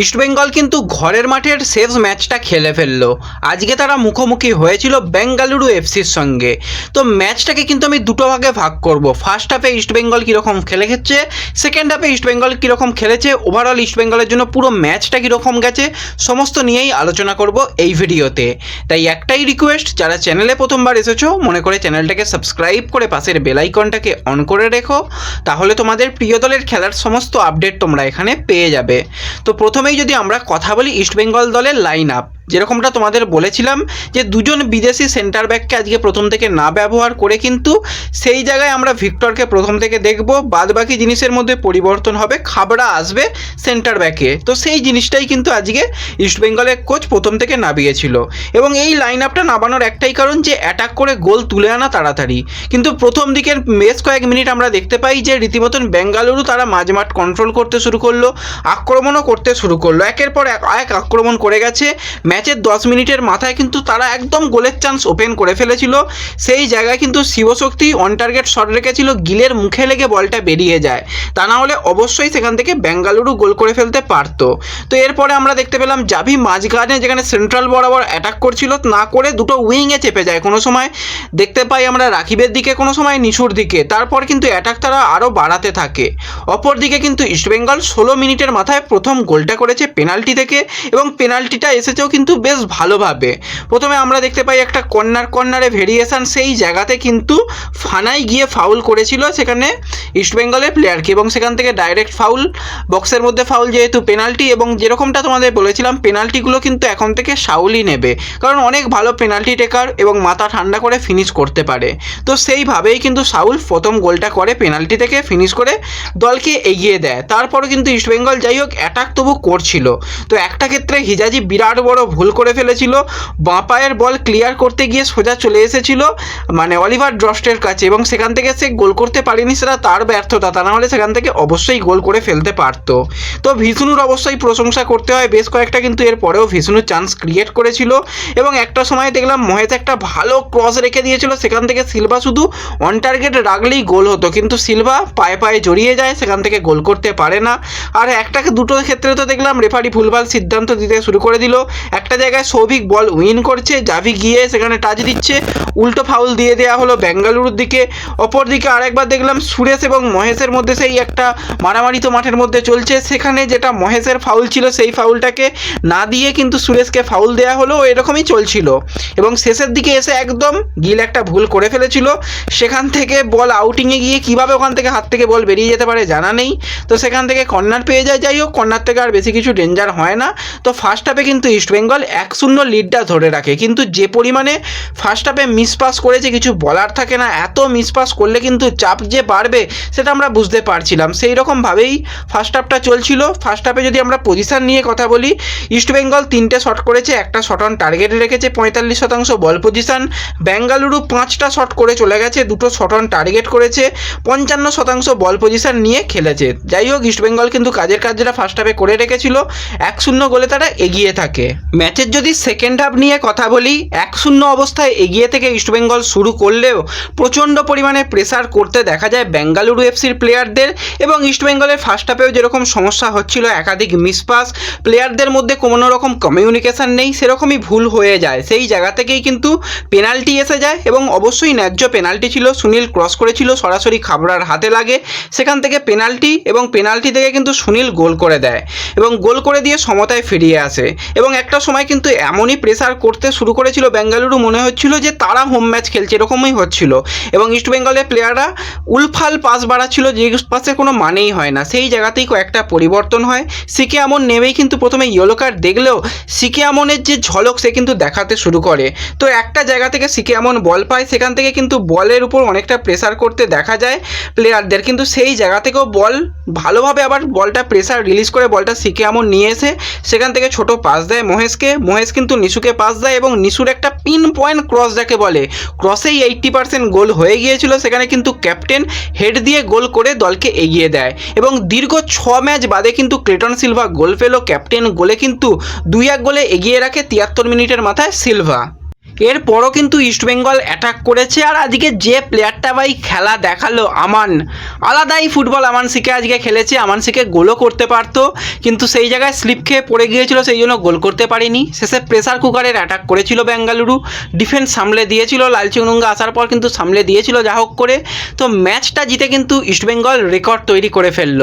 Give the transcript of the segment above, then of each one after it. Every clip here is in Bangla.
ইস্টবেঙ্গল কিন্তু ঘরের মাঠের শেষ ম্যাচটা খেলে ফেলল। আজকে তারা মুখোমুখি হয়েছিল বেঙ্গালুরু এফসির সঙ্গে। তো ম্যাচটাকে কিন্তু আমি দুটো ভাগে ভাগ করব। ফার্স্ট হাফে ইস্টবেঙ্গল কীরকম খেলে খেচ্ছে সেকেন্ড হাফে ইস্টবেঙ্গল কীরকম খেলেছে ওভারঅল ইস্টবেঙ্গলের জন্য পুরো ম্যাচটা কীরকম গেছে, সমস্ত নিয়েই আলোচনা করব এই ভিডিওতে। তাই একটাই রিকোয়েস্ট যারা চ্যানেলে প্রথমবার এসেছ, মনে করে চ্যানেলটাকে সাবস্ক্রাইব করে পাশের বেলাইকনটাকে অন করে রেখো, তাহলে তোমাদের প্রিয় দলের খেলার সমস্ত আপডেট তোমরা এখানে পেয়ে যাবে। তো প্রথমেই যদি আমরা কথা বলি ইস্টবেঙ্গল দলের লাইন আপ যেরকমটা তোমাদের বলেছিলাম যে দুজন বিদেশি সেন্টার ব্যাককে আজকে প্রথম থেকে না ব্যবহার করে কিন্তু সেই জায়গায় আমরা ভিক্টরকে প্রথম থেকে দেখব বাদ বাকি জিনিসের মধ্যে পরিবর্তন হবে, খাবড়া আসবে সেন্টার ব্যাকে তো সেই জিনিসটাই কিন্তু আজকে ইস্টবেঙ্গলের কোচ প্রথম থেকে নামিয়েছিল। এবং এই লাইন আপটা নামানোর একটাই কারণ যে অ্যাটাক করে গোল তুলে আনা তাড়াতাড়ি। কিন্তু প্রথম দিকের বেশ কয়েক মিনিট আমরা দেখতে পাই যে রীতিমতন বেঙ্গালুরু তারা মাঝমাঠ কন্ট্রোল করতে শুরু করল, আক্রমণও করতে শুরু করল। একের পর এক এক আক্রমণ করে গেছে ম্যাচের দশ মিনিটের মাথায় কিন্তু তারা একদম গোলের চান্স ওপেন করে ফেলেছিল। সেই জায়গায় কিন্তু শিবশক্তি অন টার্গেট শট রেখেছিল, গিলের মুখে লেগে বলটা বেরিয়ে যায়। তা না হলে অবশ্যই সেখান থেকে বেঙ্গালুরু গোল করে ফেলতে পারতো। তো এরপরে আমরা দেখতে পেলাম জাভি মাঝখানে যেখানে সেন্ট্রাল বরাবর অ্যাটাক করছিল, না করে দুটো উইংয়ে চেপে যায় কোনো সময়। দেখতে পাই আমরা রাকিবের দিকে, কোনো সময় নিশুর দিকে। তারপর কিন্তু অ্যাটাক তারা আরও বাড়াতে থাকে। অপরদিকে কিন্তু ইস্টবেঙ্গল ষোলো মিনিটের মাথায় প্রথম গোলটা করেছে পেনাল্টি থেকে এবং পেনাল্টিটা এসেছেও কিন্তু বেশ ভালোভাবে। প্রথমে আমরা দেখতে পাই একটা কর্নার কর্নারে ভেরিয়েশান সেই জায়গাতে কিন্তু ফানাই গিয়ে ফাউল করেছিল সেখানে ইস্টবেঙ্গলের প্লেয়ারকে এবং সেখান থেকে ডাইরেক্ট ফাউল বক্সের মধ্যে ফাউল যেহেতু পেনাল্টি এবং যেরকমটা তোমাদের বলেছিলাম পেনাল্টিগুলো কিন্তু এখন থেকে সাউলই নেবে। কারণ অনেক ভালো পেনাল্টি টেকার এবং মাথা ঠান্ডা করে ফিনিশ করতে পারে। তো সেইভাবেই কিন্তু সাউল প্রথম গোলটা করে পেনাল্টি থেকে ফিনিশ করে দলকে এগিয়ে দেয়। তারপরও কিন্তু ইস্টবেঙ্গল যাই হোক অ্যাটাক তবু করছিল। তো একটা ক্ষেত্রে হিজাজি বিরাট বড় ভুল করে ফেলেছিল বাঁ পায়ের বল ক্লিয়ার করতে গিয়ে সোজা চলে এসেছিল মানে অলিভার ড্রস্টের কাছে এবং সেখান থেকে সে গোল করতে পারেনি, সেটা তার ব্যর্থতা, তা নাহলে সেখান থেকে অবশ্যই গোল করে ফেলতে পারতো। তো ভিষ্ণুর অবশ্যই প্রশংসা করতে হয়, বেশ কয়েকটা কিন্তু এর পরেও ভিষ্ণু চান্স ক্রিয়েট করেছিল এবং একটা সময় দেখলাম মহেশ একটা ভালো ক্রস রেখে দিয়েছিল, সেখান থেকে সিলভা শুধু অন টার্গেট রাখলেই গোল হতো, কিন্তু সিলভা পায়ে পায়ে জড়িয়ে যায়, সেখান থেকে গোল করতে পারে না। আর একটাকে দুটো ক্ষেত্রে তো দেখলাম রেফারি ভুলভাল সিদ্ধান্ত দিতে শুরু করে দিল একটা জায়গায় সৌভিক বল উইন করছে, জাভি গিয়ে সেখানে টাচ দিচ্ছে, উল্টো ফাউল দিয়ে দেওয়া হলো বেঙ্গালুরুর দিকে। অপর দিকে আরেকবার দেখলাম সুরেশ এবং মহেশের মধ্যে সেই একটা মারামারি তো মাঠের মধ্যে চলছে। সেখানে যেটা মহেশের ফাউল ছিল সেই ফাউলটাকে না দিয়ে কিন্তু সুরেশকে ফাউল দেওয়া হলো এরকমই চলছিল। এবং শেষের দিকে এসে একদম গিল একটা ভুল করে ফেলেছিল। সেখান থেকে বল আউটিংয়ে গিয়ে কীভাবে ওখান থেকে হাত থেকে বল বেরিয়ে যেতে পারে জানা নেই। তো সেখান থেকে কর্নার পেয়ে যায়। যাই হোক, কর্নার থেকে আর বেশি কিছু ডেঞ্জার হয় না। তো ফার্স্ট হাফে কিন্তু ইস্টবেঙ্গল এক শূন্য লিডটা ধরে রাখে। কিন্তু যে পরিমাণে ফার্স্ট হাফে মিসপাস করেছে, কিছু বলার থাকে না। এত মিসপাস করলে কিন্তু চাপ যে বাড়বে, সেটা আমরা বুঝতে পারছিলাম। সেই রকমভাবেই ফার্স্ট হাফটা চলছিল। ফার্স্ট হাফে যদি আমরা পজিশান নিয়ে কথা বলি ইস্টবেঙ্গল তিনটে শট করেছে, একটা শট অন টার্গেট রেখেছে, পঁয়তাল্লিশ শতাংশ বল পজিশন বেঙ্গালুরু পাঁচটা শট করে চলে গেছে, দুটো শট অন টার্গেট করেছে, পঞ্চান্ন শতাংশ বল পজিশন নিয়ে খেলেছে। যাই হোক ইস্টবেঙ্গল কিন্তু কাজের কাজ যেটা ফার্স্ট হাফে করে রেখেছিল। এক শূন্য গোলে তারা এগিয়ে থাকে। ম্যাচের যদি সেকেন্ড হাফ নিয়ে কথা বলি এক শূন্য অবস্থায় এগিয়ে থেকে ইস্টবেঙ্গল শুরু করলেও প্রচণ্ড পরিমাণে প্রেসার করতে দেখা যায় বেঙ্গালুরু এফসির প্লেয়ারদের এবং ইস্টবেঙ্গলের ফার্স্ট হাফেও যেরকম সমস্যা হচ্ছিল, একাধিক মিসপাস প্লেয়ারদের মধ্যে কোনো রকম কমিউনিকেশান নেই, সেরকমই ভুল হয়ে যায়। সেই জায়গা থেকেই কিন্তু পেনাল্টি এসে যায় এবং অবশ্যই ন্যায্য পেনাল্টি ছিল, সুনীল ক্রস করেছিল, সরাসরি খাবড়ার হাতে লাগে। সেখান থেকে পেনাল্টি এবং পেনাল্টি থেকে কিন্তু সুনীল গোল করে দেয় এবং গোল করে দিয়ে সমতায় ফিরিয়ে আসে। এবং একটা সময় কিন্তু এমনই প্রেসার করতে শুরু করেছিল বেঙ্গালুরু। মনে হচ্ছিল যে তারা হোম ম্যাচ খেলছে, এরকমই হচ্ছিল। এবং ইস্ট বেঙ্গলের প্লেয়াররা উলফাল পাস বাড়াচ্ছিল, যে পাসের কোনো মানেই হয় না। সেই জায়গাতেই কয়েকটা পরিবর্তন হয়। সিকে আমন নেমেই কিন্তু প্রথমে ইয়েলো কার্ড দেখলেও সিকে আমনের যে ঝলক সে কিন্তু দেখাতে শুরু করে। তো একটা জায়গা থেকে সিকে আমন বল পায়, সেখান থেকে কিন্তু বলের উপর অনেকটা প্রেসার করতে দেখা যায় প্লেয়ারদের কিন্তু সেই জায়গা থেকেও বল ভালোভাবে আবার বলটা প্রেসার রিলিজ করে বলটা সিকে আমন নিয়ে এসে সেখান থেকে ছোট পাস দেয় মহেশকে, মহেশ কিন্তু নিশুকে পাস দেয় এবং নিশুর একটা পিন পয়েন্ট ক্রস যাকে বলে। ক্রসেই এইট্টি পার্সেন্ট গোল হয়ে গিয়েছিল, সেখানে কিন্তু ক্যাপ্টেন হেড দিয়ে গোল করে দলকে এগিয়ে দেয়। এবং দীর্ঘ ছ ম্যাচ বাদে কিন্তু ক্লেটন সিলভা গোল পেল। ক্যাপ্টেন গোলে কিন্তু দুই এক গোলে এগিয়ে রাখে তিয়াত্তর মিনিটের মাথায় সিলভা এরপরও কিন্তু ইস্টবেঙ্গল অ্যাটাক করেছে আর আজকে যে প্লেয়ারটা ভাই খেলা দেখাল আমান, আলাদাই ফুটবল আমান সিকে আজকে খেলেছে। আমান সিকে গোলও করতে পারতো, কিন্তু সেই জায়গায় স্লিপ খেয়ে পড়ে গিয়েছিল, সেই জন্য গোল করতে পারেনি। শেষে প্রেসার কুকারের অ্যাটাক করেছিল বেঙ্গালুরু ডিফেন্স সামলে দিয়েছিল লালচিংনুঙ্গা আসার পর কিন্তু সামলে দিয়েছিল যা হোক করে। তো ম্যাচটা জিতে কিন্তু ইস্টবেঙ্গল রেকর্ড তৈরি করে ফেলল।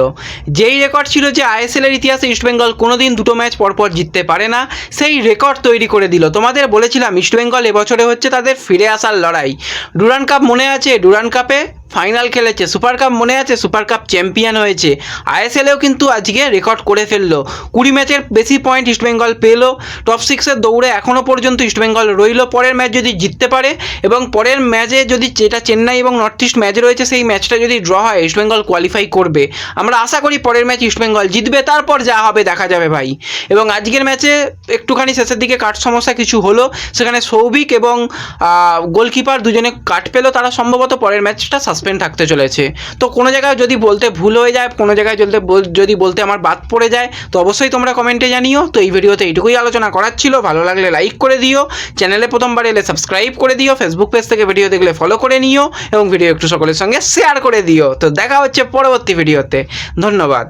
যেই রেকর্ড ছিল যে আইএসএলের ইতিহাসে ইস্টবেঙ্গল কোনোদিন দুটো ম্যাচ পরপর জিততে পারে না, সেই রেকর্ড তৈরি করে দিল। তোমাদের বলেছিলাম ইস্টবেঙ্গল এবছরে হচ্ছে তাদের ফিরে আসার লড়াই। ডুরান কাপ মনে আছে? ডুরান কাপে ফাইনাল খেলেছে, সুপার কাপ মনে আছে? সুপার কাপ চ্যাম্পিয়ন হয়েছে। আইএসএলেও কিন্তু আজকে রেকর্ড করে ফেলল। কুড়ি ম্যাচের বেশি পয়েন্ট ইস্টবেঙ্গল পেল। টপ সিক্সের দৌড়ে এখনও পর্যন্ত ইস্টবেঙ্গল রইল। পরের ম্যাচ যদি জিততে পারে এবং পরের ম্যাচে যদি যেটা চেন্নাই এবং নর্থ ইস্ট ম্যাচ রয়েছে, সেই ম্যাচটা যদি ড্র হয় ইস্টবেঙ্গল কোয়ালিফাই করবে। আমরা আশা করি পরের ম্যাচ ইস্টবেঙ্গল জিতবে। তারপর যা হবে দেখা যাবে ভাই। এবং আজকের ম্যাচে একটুখানি শেষের দিকে কাট সমস্যা কিছু হলো। সেখানে সৌভিক এবং গোলকিপার দুজনে কাট পেল। তারা সম্ভবত পরের ম্যাচটা সাসপেন্ড থাকতে চলেছে। তো কোনো জায়গায় যদি বলতে ভুল হয়ে যায়, কোনো জায়গায় চলতে যদি বলতে আমার বাদ পড়ে যায়, তো অবশ্যই তোমরা কমেন্টে জানিও। তো এই ভিডিওতে এইটুকুই আলোচনা করার ছিল। ভালো লাগলে লাইক করে দিও। চ্যানেলে প্রথমবার এলে সাবস্ক্রাইব করে দিও। ফেসবুক পেজ থেকে ভিডিও দেখলে ফলো করে নিও। এবং ভিডিও একটু সকলের সঙ্গে শেয়ার করে দিও। তো দেখা হচ্ছে পরবর্তী ভিডিওতে ধন্যবাদ।